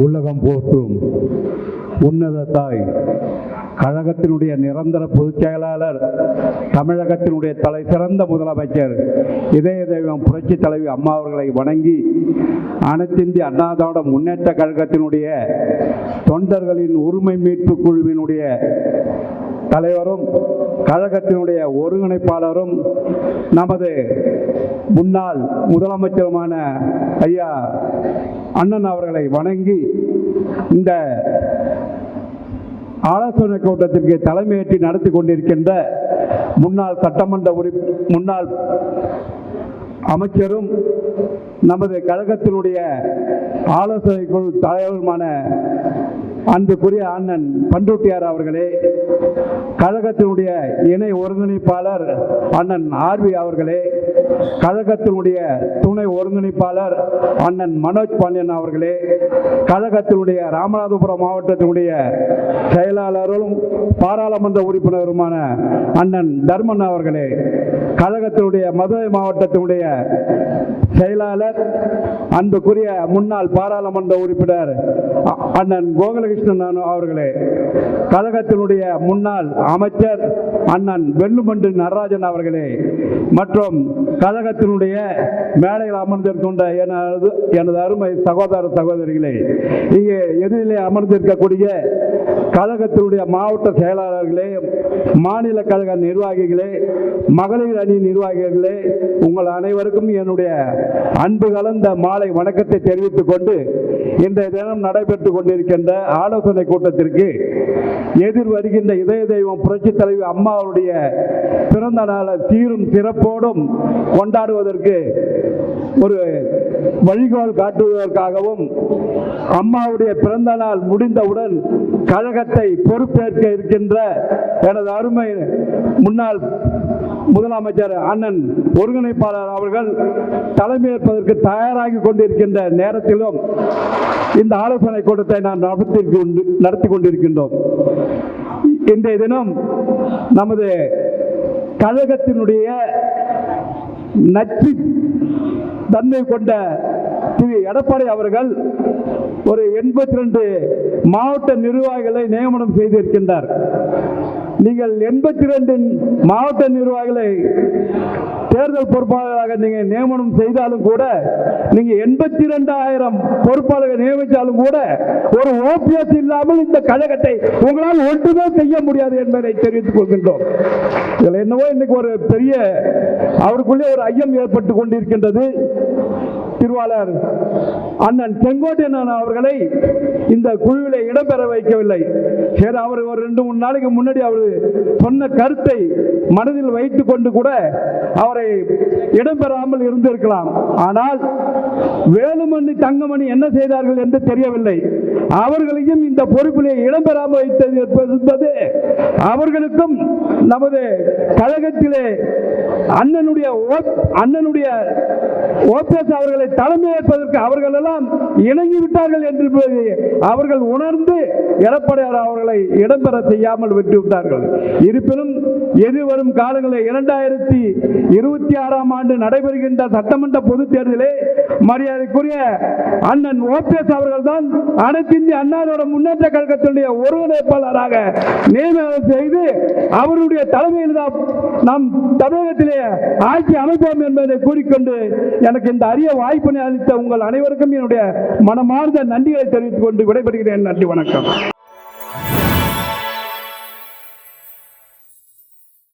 உலகம் போற்றும் உன்னத தாய் கழகத்தினுடைய நிரந்தர பொதுச் செயலாளர் தமிழகத்தினுடைய தலை சிறந்த முதலமைச்சர் இதய தெய்வம் புரட்சி தலைவி அம்மா அவர்களை வணங்கி அனைத்திந்திய அண்ணாதோட முன்னேற்ற கழகத்தினுடைய தொண்டர்களின் உரிமை மீட்பு குழுவினுடைய தலைவரும் கழகத்தினுடைய ஒருங்கிணைப்பாளரும் நமது முன்னாள் முதலமைச்சருமான ஐயா அண்ணன் அவர்களை வணங்கி இந்த ஆலோசனை கூட்டத்திற்கு தலைமையேற்றி நடத்தி கொண்டிருக்கின்ற முன்னாள் சட்டமன்ற உறுப் முன்னாள் அமைச்சரும் நமது கழகத்தினுடைய ஆலோசனை குழு தலைவருமான அன்புக்குரிய அண்ணன் பண்ருட்டியார் அவர்களே கழகத்தினுடைய இணை ஒருங்கிணைப்பாளர் அண்ணன் ஆர்வி அவர்களே கழகத்தினுடைய துணை ஒருங்கிணைப்பாளர் அண்ணன் மனோஜ் பாண்டியன் அவர்களே கழகத்தினுடைய ராமநாதபுரம் மாவட்டத்தினுடைய செயலாளரும் பாராளுமன்ற உறுப்பினருமான அண்ணன் தர்மன் அவர்களே கழகத்தினுடைய மதுரை மாவட்டத்தினுடைய செயலாளர் அன்புக்குரிய முன்னாள் பாராளுமன்ற உறுப்பினர் அண்ணன் கோகுலகிருஷ்ணன் அவர்களே கழகத்தினுடைய முன்னாள் அமைச்சர் அண்ணன் வெள்ளுமண்டு நடராஜன் அவர்களே மற்றும் கழகத்தினுடைய மேடையில் அமர்ந்திருக்கின்ற எனது எனது அருமை சகோதர சகோதரிகளே இங்கே எதிரிலே அமர்ந்திருக்கக்கூடிய கழகத்தினுடைய மாவட்ட செயலாளர்களே மாநில கழக நிர்வாகிகளே மகளிர் அணி நிர்வாகிகளே உங்கள் அனைவருக்கும் என்னுடைய அன்பு கலந்த மாலை வணக்கத்தை தெரிவித்துக் கொண்டு இன்றைய தினம் நடைபெற்றுக் கொண்டிருக்கின்ற ஆலோசனை கூட்டத்திற்கு எதிர் வருகின்ற இதய தெய்வம் புரட்சி தலைவி அம்மா அவருடைய பிறந்த நாளை சீரும் சிறப்போடும் கொண்டாடுவதற்கு ஒரு வழிகோல் காட்டுவதற்காகவும் அம்மாவுடைய பிறந்த நாள் முடிந்தவுடன் கழகத்தை பொறுப்பேற்க இருக்கின்ற எனது அருமை முன்னாள் முதலமைச்சர் அண்ணன் ஒருங்கிணைப்பாளர் அவர்கள் தலைமையேற்பதற்கு தயாராகி கொண்டிருக்கின்ற நேரத்திலும் இந்த ஆலோசனை கூட்டத்தை நான் நடத்தி கொண்டு நடத்தி கொண்டிருக்கின்றோம். இன்றைய தினம் நமது கழகத்தினுடைய நச்சு தன்மை கொண்ட திரு எடப்பாடி அவர்கள் ஒரு எண்பத்தி ரெண்டு மாவட்ட நிர்வாகிகளை நியமனம் செய்திருக்கின்றார். நீங்கள் எண்பத்தி ரெண்டு மாவட்ட நிர்வாகிகளை தேர்தல் பொறுப்பாளராக நீங்கள் நியமனம் செய்தாலும் கூட நீங்கள் எண்பத்தி ரெண்டாயிரம் பொறுப்பாளர்கள் நியமித்தாலும் கூட ஒரு ஓபிஎஸ் இல்லாமல் இந்த கழகத்தை உங்களால் ஒன்றுமே செய்ய முடியாது என்பதை தெரிவித்துக் கொள்கின்றோம். இதில் என்னவோ இன்னைக்கு ஒரு பெரிய அவருக்குள்ளே ஒரு ஐயம் ஏற்பட்டு கொண்டிருக்கின்றது. திருவாளர் அண்ணன் செங்கோட்டையன் அவர்களை இந்த குழுவில் இடம்பெற வைக்கவில்லை. சரி அவர் ஒரு ரெண்டு மூணு நாளைக்கு முன்னாடி அவர் சொன்ன கருத்தை மனதில் வைத்து கொண்டு கூட அவரை இடம்பெறாமல் இருந்திருக்கலாம். ஆனால் வேலுமணி தங்கமணி என்ன செய்தார்கள் என்று தெரியவில்லை. அவர்களையும் இந்த பொறுப்பிலே இடம்பெறாமல் வைத்தது என்பது அவர்களுக்கும் நமது கழகத்திலே அண்ணனுடைய அண்ணனுடைய ஓபிஎஸ் அவர்களை தலைமையேற்பதற்கு அவர்கள் எல்லாம் இணங்கி விட்டார்கள் என்று அவர்கள் உணர்ந்து எடப்பாடியார் அவர்களை இடம்பெற செய்யாமல் விட்டுவிட்டார்கள் இருப்பினும் எதிர்வரும் காலங்களில் இரண்டாயிரத்தி இருபத்தி ஆறாம் ஆண்டு நடைபெறுகின்ற சட்டமன்ற பொதுத் தேர்தலில் மரியாதைக்குரிய அண்ணன் ஓபிஎஸ் அவர்கள் தான் அனைத்து இந்திய அண்ணாவோட முன்னேற்ற கழகத்தினுடைய ஒருங்கிணைப்பாளராக நியமனம் செய்து அவருடைய தலைமையில் தான் நாம் தமிழகத்திலே ஆட்சி அமைப்போம் என்பதை கூறிக்கொண்டு எனக்கு இந்த அரிய வாய்ப்பினை அளித்த உங்கள் அனைவருக்கும் என்னுடைய மனமார்ந்த நன்றிகளை தெரிவித்துக் கொண்டு விடைபெறுகிறேன். நன்றி வணக்கம்.